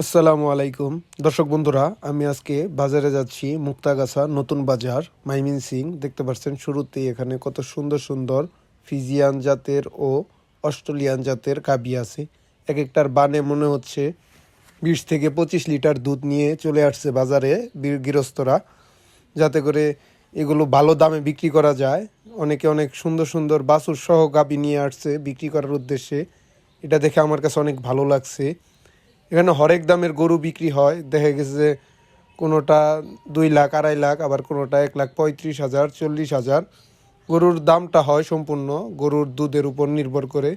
আসসালামু আলাইকুম। দর্শক বন্ধুরা, আমি আজকে বাজারে যাচ্ছি মুক্তাগাছা নতুন বাজার, মাইমিন সিং। দেখতে পাচ্ছেন, শুরুতেই এখানে কত সুন্দর সুন্দর ফিজিয়ান জাতের ও অস্ট্রেলিয়ান জাতের গাবি আছে। এক একটার বানে মনে হচ্ছে বিশ থেকে পঁচিশ লিটার দুধ নিয়ে চলে আসছে বাজারে গৃহস্থরা। যাতে করে এগুলো ভালো দামে বিক্রি করা যায়। অনেকে অনেক সুন্দর সুন্দর বাছুর সহ গাবি নিয়ে আসছে বিক্রি করার উদ্দেশ্যে। এটা দেখে আমার কাছে অনেক ভালো লাগছে। এখানে হরেক দামের গরু বিক্রি হয়। দেখা গেছে যে কোনোটা দুই লাখ, আড়াই লাখ, আবার কোনোটা এক লাখ পঁয়ত্রিশ হাজার, চল্লিশ হাজার। গরুর দামটা হয় সম্পূর্ণ, গরুর দুধের উপর নির্ভর করে।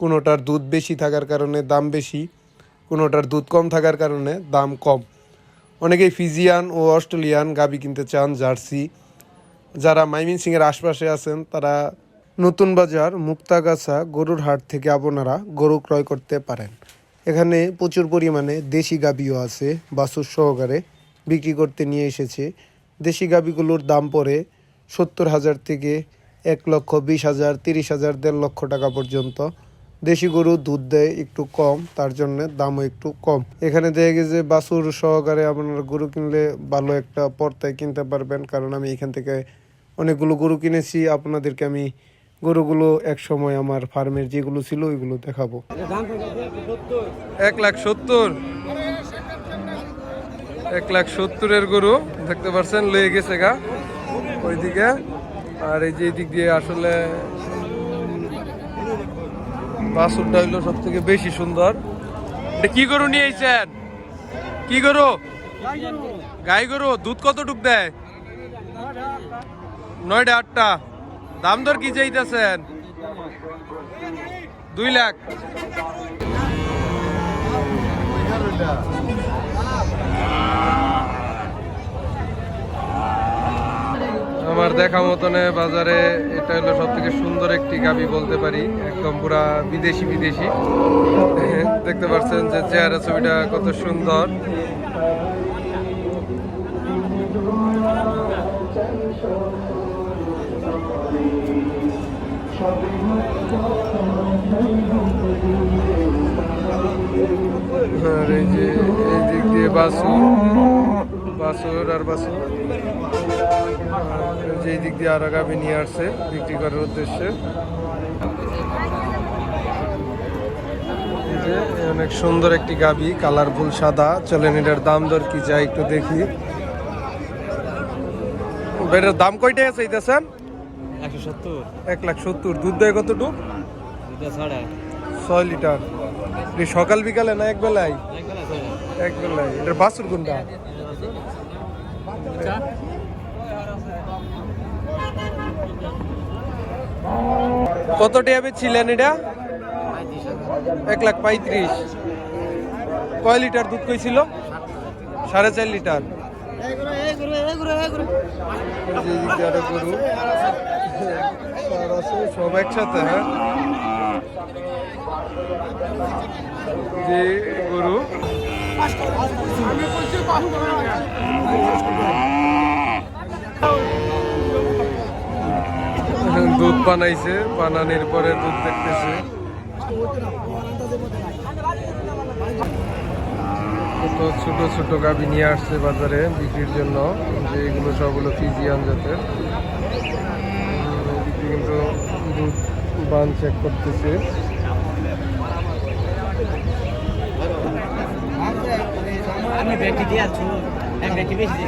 কোনোটার দুধ বেশি থাকার কারণে দাম বেশি, কোনোটার দুধ কম থাকার কারণে দাম কম। অনেকেই ফিজিয়ান ও অস্ট্রেলিয়ান গাবি কিনতে চান, জার্সি। যারা মাইমিন সিংয়ের আশপাশে আছেন, তারা নতুন বাজার মুক্তাগাছা গরুর হাট থেকে আপনারা গরু ক্রয় করতে পারেন। এখানে প্রচুর পরিমাণে দেশি গাবিও আছে, বাছুর সহকারে বিক্রি করতে নিয়ে এসেছে। দেশি গাবিগুলোর দাম পড়ে সত্তর হাজার থেকে এক লক্ষ বিশ হাজার, তিরিশ হাজার, দেড় লক্ষ টাকা পর্যন্ত। দেশি গরু দুধ দেয় একটু কম, তার জন্য দামও একটু কম। এখানে দেখা গেছে বাছুর সহকারে আপনার গরু কিনলে ভালো একটা পর্তায় কিনতে পারবেন, কারণ আমি এখান থেকে অনেকগুলো গরু কিনেছি। আপনাদেরকে আমি গরুগুলো এক সময় আমার ফার্মের যেগুলো ছিল ওইগুলো দেখাবো। এক লাখ সত্তর। এক লাখ সত্তরের গরু দেখতে পাচ্ছেন লয়ে গেছে গা ওইদিকে। আর এই যে দিক দিয়ে আসলে বাসুরটা হইল সব থেকে বেশি সুন্দর। এটা কি গরু নিয়ে আইছেন? কি গরু। গাই গরু দুধ কতটুক দেয়? নয়টা আটটা। দাম দর কি চাইতেছেন? দুই লাখ। আমার দেখা মতনে বাজারে এটা হলো সব থেকে সুন্দর একটি গাবি বলতে পারি। একদম পুরা বিদেশি বিদেশি। দেখতে পাচ্ছেন যে চেহারা ছবিটা কত সুন্দর। আর এই যে, এই দিক দিয়ে বাসুর বাসুর আর বাসুর যে দিক দিয়ে আরও গাভি নিয়ে আসছে, বিক্রি করার উদ্দেশ্যে। অনেক সুন্দর একটি গাবি, কালারফুল সাদা। চলেন, এটার দাম দর কি যায় একটু দেখি। এটার দাম কয়টা আছে সত্তর এক লাখ সত্তর। দুধ দেয় কতটুকু দুটা ছয় লিটার। সকাল বিকালে না এক বেলায় এক বেলায় এটার বাছুর কোনটা? কত টাকা ছিলেন এটা? এক লাখ পঁয়ত্রিশ। কয় লিটার দুধ কইছিল? সাড়ে চার লিটার। গরু সব একসাথে হ্যাঁ? যে গরু। দুধ বানাইছে বানানোর পরে দুধ দেখতেছে। কত ছোট ছোট গাভী নিয়ে আসছে বাজারে বিক্রির জন্য। যে এগুলো সবগুলো ফিজিয়ান জাতের। কিন্তু দুধ বান চেক করতেছে। আমি ব্যাগটি দিয়ে আছো ব্যাগটি বেশি